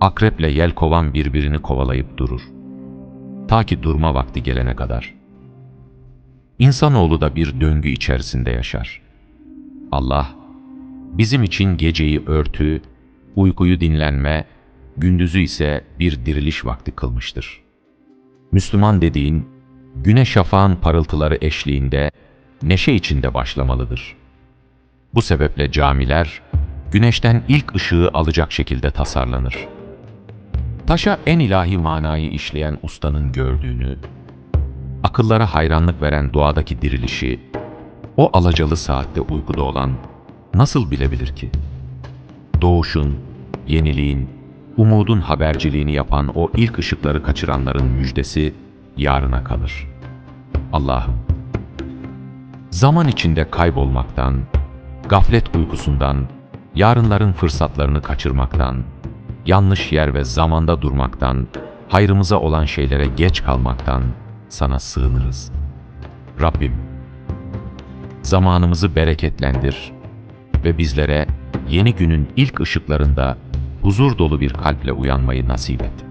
akreple yel kovan birbirini kovalayıp durur. Ta ki durma vakti gelene kadar. İnsanoğlu da bir döngü içerisinde yaşar. Allah, bizim için geceyi örtü, uykuyu dinlenme, gündüzü ise bir diriliş vakti kılmıştır. Müslüman dediğin, güneş şafağın parıltıları eşliğinde, neşe içinde başlamalıdır. Bu sebeple camiler, güneşten ilk ışığı alacak şekilde tasarlanır. Taşa en ilahi manayı işleyen ustanın gördüğünü, akıllara hayranlık veren doğadaki dirilişi, o alacalı saatte uykuda olan nasıl bilebilir ki? Doğuşun, yeniliğin, umudun haberciliğini yapan o ilk ışıkları kaçıranların müjdesi yarına kalır. Allah'ım, zaman içinde kaybolmaktan, gaflet uykusundan, yarınların fırsatlarını kaçırmaktan, yanlış yer ve zamanda durmaktan, hayrımıza olan şeylere geç kalmaktan sana sığınırız. Rabbim, zamanımızı bereketlendir ve bizlere yeni günün ilk ışıklarında huzur dolu bir kalple uyanmayı nasip et.